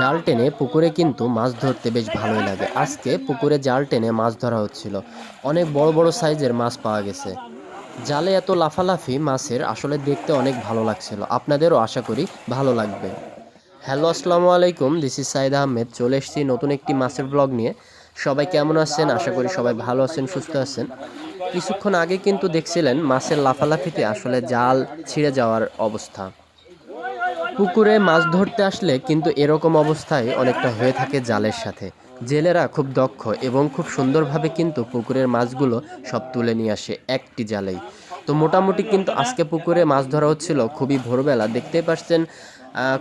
জাল টেনে পুকুরে কিন্তু মাছ ধরতে বেশ ভালোই লাগে। আজকে পুকুরে জাল টেনে মাছ ধরা হচ্ছিল। অনেক বড় বড় সাইজের মাছ পাওয়া গেছে। জালে এত লাফালাফি মাছের আসলে দেখতে অনেক ভালো লাগছিল। আপনাদেরও আশা করি ভালো লাগবে। হ্যালো, আসসালামু আলাইকুম। দিস ইজ সাইদ আহমেদ চলে এসেছি নতুন একটি মাছের ব্লগ নিয়ে। সবাই কেমন আছেন? আশা করি সবাই ভালো আছেন, সুস্থ আছেন। কিছুক্ষণ আগে কিন্তু দেখছিলেন মাছের লাফালাফিতে আসলে জাল ছিঁড়ে যাওয়ার অবস্থা। পুকুরে মাছ ধরতে আসলে কিন্তু এরকম অবস্থায় অনেকটা হয়ে থাকে জালের সাথে। জেলেরা খুব দক্ষ এবং খুব সুন্দরভাবে কিন্তু পুকুরের মাছগুলো সব তুলে নিয়ে আসে একটি জালেই। তো মোটামুটি কিন্তু আজকে পুকুরে মাছ ধরা হচ্ছিল খুবই ভোরবেলা। দেখতেই পাচ্ছেন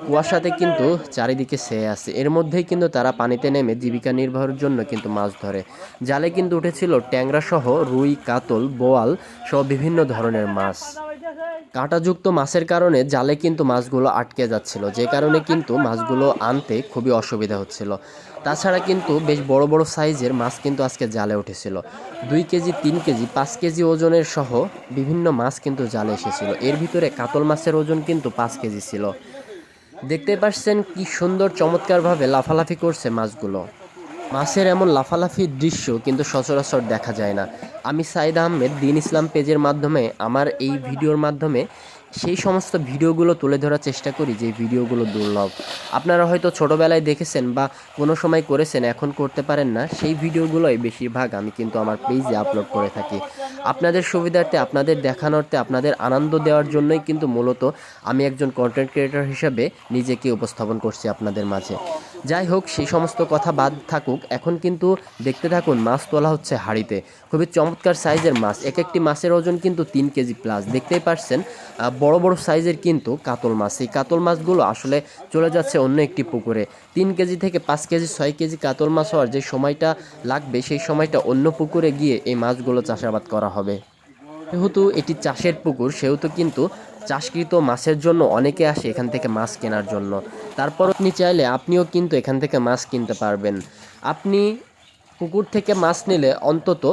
কুয়াশাতে কিন্তু চারিদিকে ছেয়ে আছে। এর মধ্যেই কিন্তু তারা পানিতে নেমে জীবিকা নির্বাহের জন্য কিন্তু মাছ ধরে। জালে কিন্তু উঠেছিল ট্যাংরা সহ রুই, কাতল, বোয়াল সহ বিভিন্ন ধরনের মাছ। কাঁটাযুক্ত মাছের কারণে জালে কিন্তু মাছগুলো আটকে যাচ্ছিল। যে কারণে কিন্তু মাছগুলো আনতে খুবই অসুবিধা হচ্ছিল। তাছাড়া কিন্তু বেশ বড় বড় সাইজের মাছ কিন্তু আজকে জালে উঠেছিল। দুই কেজি, তিন কেজি, পাঁচ কেজি ওজনের সহ বিভিন্ন মাছ কিন্তু জালে এসেছিল। এর ভিতরে কাতল মাছের ওজন কিন্তু পাঁচ কেজি ছিল। দেখতে পাচ্ছেন কি সুন্দর চমৎকারভাবে লাফালাফি করছে মাছগুলো। মাছের এমন লাফালাফির দৃশ্য কিন্তু সচরাচর দেখা যায় না। আমি সাইদ আহমেদ, দিন ইসলাম পেজের মাধ্যমে আমার এই ভিডিওর মাধ্যমে সেই সমস্ত ভিডিওগুলো তুলে ধরার চেষ্টা করি যে ভিডিওগুলো দুর্লভ। আপনারা হয়তো ছোটোবেলায় দেখেছেন বা কোনো সময় করেছেন, এখন করতে পারেন না, সেই ভিডিওগুলোই বেশিরভাগ আমি কিন্তু আমার পেজে আপলোড করে থাকি। আপনাদের সুবিধার্থে, আপনাদের দেখানোর্থে, আপনাদের আনন্দ দেওয়ার জন্যই কিন্তু মূলত আমি একজন কন্টেন্ট ক্রিয়েটর হিসাবে নিজেকে উপস্থাপন করছি আপনাদের মাঝে। যাই হোক, সেই সমস্ত কথা বাদ থাকুক। এখন কিন্তু দেখতে থাকুন, মাছ তোলা হচ্ছে হাঁড়িতে। খুবই চমৎকার সাইজের মাছ। এক একটি মাছের ওজন কিন্তু তিন কেজি প্লাস দেখতেই পারছেন বড় বড় সাইজের কিন্তু কাতল মাছ। এই কাতল মাছগুলো আসলে চলে যাচ্ছে অন্য একটি পুকুরে। তিন কেজি থেকে পাঁচ কেজি, ছয় কেজি কাতল মাছ হওয়ার যে সময়টা লাগবে, সেই সময়টা অন্য পুকুরে গিয়ে এই মাছগুলো চাষাবাদ করা হবে। যেহেতু এটি চাষের পুকুর, সেহেতু কিন্তু চাষকৃত মাছের জন্য অনেকে আসে এখান থেকে মাছ কেনার জন্য। তারপর আপনি চাইলে আপনিও কিন্তু এখান থেকে মাছ কিনতে পারবেন। আপনি পুকুর থেকে মাছ নিলে অন্তত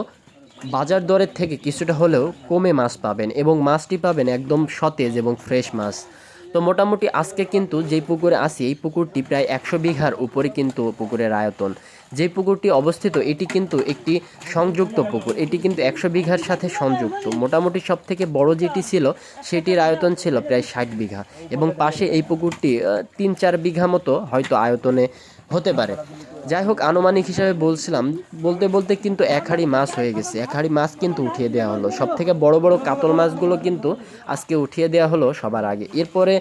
বাজার দরের থেকে কিছুটা হলেও কমে মাছ পাবেন এবং মাছটি পাবেন একদম সতেজ এবং ফ্রেশ মাছ। তো মোটামুটি আজকে কিন্তু যেই পুকুরে আসি এই পুকুরটি প্রায় একশো বিঘার উপরে কিন্তু পুকুরের আয়তন। যে পুকুরটি অবস্থিত, এটি কিন্তু একটি সংযুক্ত পুকুর। এটি কিন্তু একশো বিঘার সাথে সংযুক্ত। মোটামুটি সব থেকে বড় যেটি ছিল, সেটির আয়তন ছিল প্রায় ষাট বিঘা। এবং পাশে এই পুকুরটি তিন চার বিঘা মতো হয়তো আয়তনে হতে পারে। যাই হোক আনুমানিক হিসাবে বলছিলাম, বলতে বলতে কিন্তু এক হাঁড়ি মাছ হয়ে গেছে। এক হাঁড়ি মাছ কিন্তু উঠিয়ে দেওয়া হলো। সব থেকে বড় বড় কাতল মাছগুলো কিন্তু আজকে উঠিয়ে দেওয়া হলো সবার আগে। এরপরে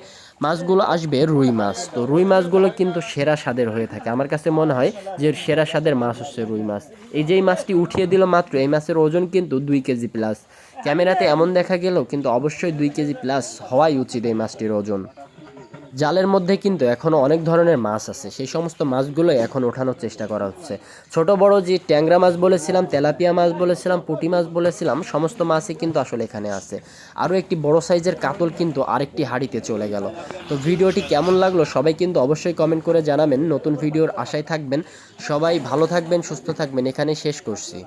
মাছগুলো আসবে রুই মাছ। তো রুই মাছগুলো কিন্তু সেরা স্বাদের হয়ে থাকে। আমার কাছে মনে হয় যে সেরা স্বাদের মাছ হচ্ছে রুই মাছ। এই যেই মাছটি উঠিয়ে দিল মাত্র, এই মাছের ওজন কিন্তু দুই কেজি প্লাস ক্যামেরাতে এমন দেখা গেলেও কিন্তু অবশ্যই দুই কেজি প্লাস হওয়াই উচিত এই মাছটির ওজন। জালের মধ্যে কিন্তু এখনও অনেক ধরনের মাছ আছে। সেই সমস্ত মাছগুলোই এখন ওঠানোর চেষ্টা করা হচ্ছে। ছোট, বড় যে ট্যাংরা মাছ বলেছিলাম, তেলাপিয়া মাছ বলেছিলাম, পুঁটি মাছ বলেছিলাম, সমস্ত মাছই কিন্তু আসলে এখানে আছে। আরও একটি বড় সাইজের কাতল কিন্তু আরেকটি হাঁড়িতে চলে গেল। তো ভিডিওটি কেমন লাগল সবাই কিন্তু অবশ্যই কমেন্ট করে জানাবেন। নতুন ভিডিওর আশায় থাকবেন। সবাই ভালো থাকবেন, সুস্থ থাকবেন। এখানে শেষ করছি।